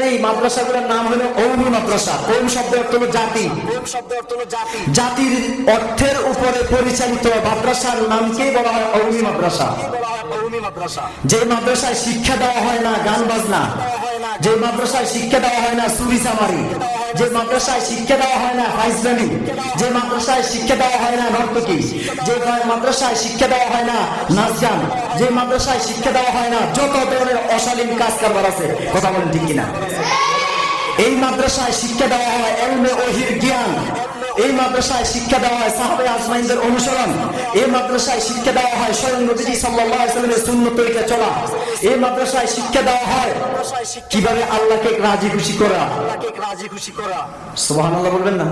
সরকারি মাদ্রাসাগুলোর নাম হলো কৌমি মাদ্রাসা। কৌম শব্দ অর্থ হলো জাতি? কোন শব্দ অর্থ হলো জাতি? জাতির অর্থের উপরে পরিচালিত মাদ্রাসার নামকে হয়? কৌমি বলা হয়? কৌমি মাদ্রাসা। যে মাদ্রাসায় শিক্ষা দেওয়া হয় না গান বাজনা। যে মাদ্রাসায় শিক্ষা দেওয়া হয় না চুরি চামারি যে মাদ্রাসায় শিক্ষা দেওয়া হয় না ফাইজলামি যে মাদ্রাসায় শিক্ষা দেওয়া হয় না, নর্তকি। যে মাদ্রাসায় শিক্ষা দেওয়া হয় না নাচগান যে মাদ্রাসায় শিক্ষা দেওয়া হয় না, যত ধরনের অশালীন কাজ কারবার আছে, কথা বলেন ঠিক কিনা? এই মাদ্রাসায় শিক্ষা দেওয়া হয় এলমে ওহির জ্ঞান। এই মাদ্রাসায় শিক্ষা দেওয়া হয় সাহাবে আজমাইনদের অনুসরণ। এই মাদ্রাসায় শিক্ষা দেওয়া হয় স্বয়ং নবীজি সাল্লাল্লাহু আলাইহি ওয়াসাল্লামের তরিকা চলা। এই মাদ্রাসায় শিক্ষা দেওয়া হয় কীভাবে আল্লাহকে রাজি খুশি করা। আল্লাহকে রাজি খুশি করা। সুবহানাল্লাহ বলবেন না?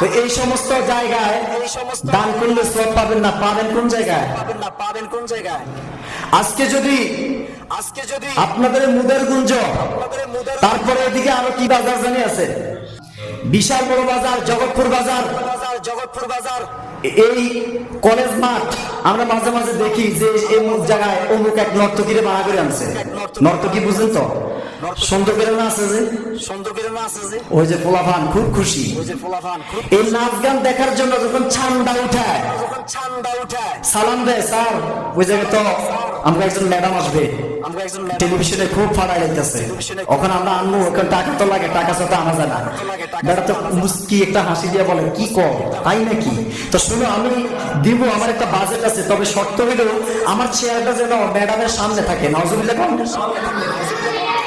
তো এই সমস্ত জায়গায় এই সমস্ত দান করলে সব পাবেন না পাবেন কোন জায়গায়? পাবেন না পাবেন কোন জায়গায়? আজকে যদি আজকে যদি আপনাদের মুদের গুঞ্জ তারপরে এদিকে আরও কি বাজার জানি আছে? বিশাল বড় বাজার জগৎপুর বাজার। জগৎপুর বাজার এই কলেজ মাঠ আমরা মাঝে মাঝে দেখি যে এই মুখ জায়গায় অমুক এক নর্তকীরে বাড়া করে আনছে। নর্তকী বুঝেন তো? সুন্দর করে আছে যে? সুন্দর করে আছে যে ওই যে পোলাভান খুব খুশি। ওই যে ফোলাফান এই নাচ গান দেখার জন্য যখন ছান্দা উঠায় যখন ছান্দা উঠায়। সালাম দেয় স্যার ওই জায়গায় তো আমরা একজন ম্যাডাম আসবে। আমরা একজন টেলিভিশনে খুব ফাড়াই লাগতেছে। ওখানে আমরা আনব ওখানে টাকা তো লাগে টাকা সাথে আনা যায় না। ম্যাডাম তো মুস্কি একটা হাসি দিয়ে বলে কি কর তাই নাকি? তো শুনো আমি দিব আমার একটা বাজেট আছে তবে শর্ত হইলেও আমার চেয়ারটা যেন ম্যাডামের সামনে থাকে নজরুল্লাহ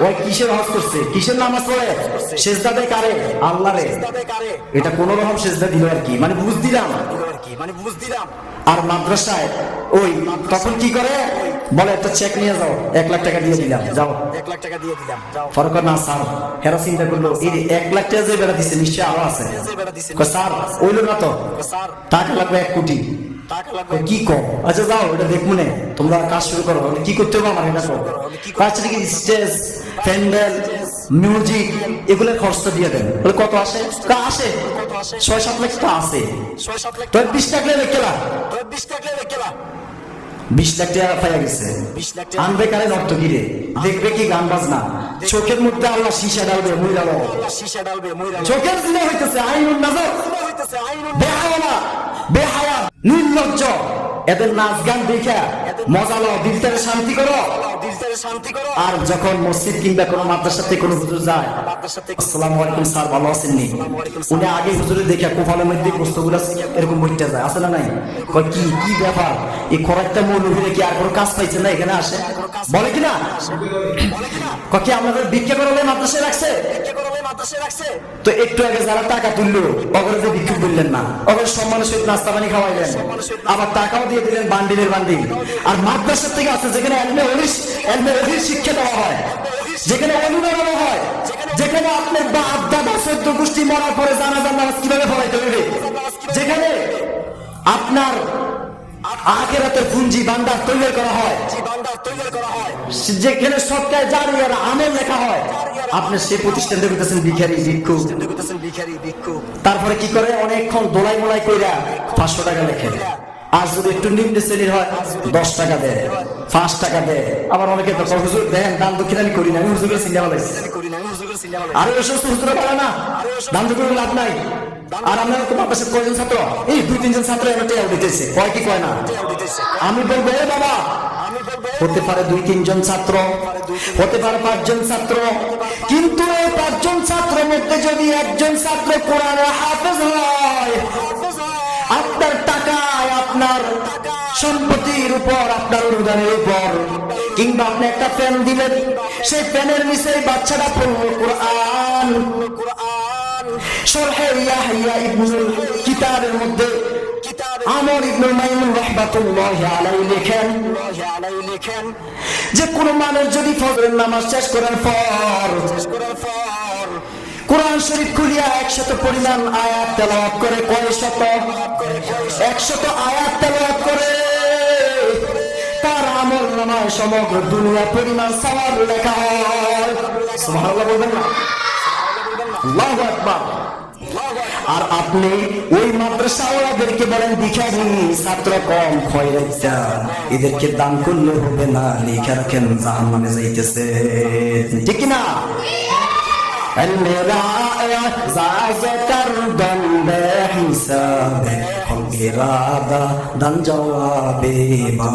ওই কিসের হজ করছে? কিসের নামাজ পড়ে? সেজদা দেয় কারে? আল্লাহ রে এটা কোন রকম সেজদা দিল আর কি? মানে বুঝ দিলাম। মানে বুঝ দিলাম আর মাদ্রাসায় ওই তখন কি করে? বলে, একটা চেক নিয়ে যাও। এক লাখ টাকা দিয়ে দিলাম। যাও। এক লাখ টাকা দিয়ে দিলাম ফরক না, স্যার। হেরা চিন্তা করল, এই এক লাখ টাকা যে বেড়া দিচ্ছে নিশ্চয়ই আরও আছে। দিছে স্যার ওইলো না তো? টাকা লাগবে এক কোটি। টাকা লাগবে কি কম আচ্ছা যাও এটা দেখব নে। তোমরা কাজ শুরু করো কি করতে হবে আমার এটা করো কাজ কি স্টেজ প্যান্ডেল মিউজিক এগুলোর খরচটা দিয়ে দেন। বলে কত আসে? কা আসে? ছয় সাত লাখ আছে ছয় সাত লাখ তো বিশ কেলা? তো বিশ গেলা বিশ লাখ টাকা পাইয়া গেছে। লাখ আনবে কারে নর্তকীরে দেখবে কি গান বাজনা? চোখের মধ্যে আল্লাহ শিশা ডালবে মহিলা চোখের দিনে হইতেছে আইনুন নাজর হইতেছে আইন বেহায়া বেহায়া। নির্লজ্জ। এদের নাচ গান দেখা মজা লও দিলটারে শান্তি করো। আর যখন মসজিদ কিংবা কোনো কোনো হুজুর যায়, আসসালামু আলাইকুম স্যার, ভালো আছেন নি উনি আগে হুজুরে দেখে মধ্যে এরকম বইটা যায় না নাই? কয়, কি কি ব্যাপার? এই মৌলভীরা কি আর কোনো কাজ পাইছে না এখানে আসে? বলে কিনা কয়, কি আমাদের ভিক্ষা করলে মাদ্রাসায় রাখছে? মাদ্রাসায় রাখছে? তো একটু আগে যারা টাকা তুললো অগরে যে ভিক্ষুক বললেন না অগরে সম্মানের সহিত নাস্তা পানি খাওয়াইলেন আবার টাকাও দিয়ে দিলেন বান্ডিলের বান্ডিল। আর মাদ্রাসার থেকে আছে যেখানে এলমে অলিশ এলমে অলির শিক্ষা দেওয়া হয় যেখানে অনুদান হয় যেখানে আপনার বা দাদা সদ্য গোষ্ঠী মরার পরে জানা জানা কীভাবে ফলাইতে হবে যেখানে আপনার আখেরাতের পুঞ্জি বান্দার তৈরি করা হয়। যেখানে সবটাই জারি আর লেখা হয়। আপনি সে প্রতিষ্ঠান দেখতেছেন ভিখারি ভিক্ষু। তারপরে কি করে? অনেকক্ষণ দোলাই মোলাই কইরা পাঁচশো টাকা লেখে। আর যদি একটু নিম্ন শ্রেণির হয়, দশ টাকা দেয়, পাঁচ টাকা দেয়। আবার অনেকে হুজুর, দেন, দান দক্ষিণ আমি করি না, আমি হুজুরের সিনেমা লাগছে আর সমস্ত হুজুরা পারে না। দান দক্ষিণ লাভ নাই। আর আমরা তো বাপাসে কয়জন ছাত্র? এই দুই, তিনজন ছাত্র এমন টেয়াও দিতেছে। কয় কি কয় না? আমি বলব, এ বাবা, হতে পারে দুই, তিনজন ছাত্র, হতে পারে পাঁচজন ছাত্র। কিন্তু এই পাঁচজন ছাত্রের মধ্যে যদি একজন ছাত্র কোরআনে হাফেজ হয়, আপনার টাকায় আপনার সম্পত্তির উপর, আপনার অনুদানের উপর, কিংবা আপনি একটা ফ্যান দিলেন, সেই ফ্যানের নিচে বাচ্চাটা পড়ল কোরআন। কিতাবের মধ্যে আমর ইবনুল রাহমাতুল্লাহি আলাইহি লেখেন আলাই লেখেন যে কোন মানুষ যদি ফজরের নামাজ শেষ করার পর শেষ করার পর কোরআন শরীফ খুলিয়া একশত পরিমাণ আয়াত তেলাওয়াত করে, কয় শত? একশত আয়াত তেলাওয়াত করে। তার আমল নামায় সমগ্র দুনিয়া পরিমাণ সওয়াব লেখা হয়। সুবহানাল্লাহ বলবেন না? আর আপনি ওই মাদ্রাসাওয়ালাদেরকে বলেন, ভিখারি, ছাত্র কম খয়রাইতা এদেরকে দান করলে হবে না, লিখে রাখেন জাহান নামে যাইতেছে। ঠিক না হিসাবে দান জবাবে, বা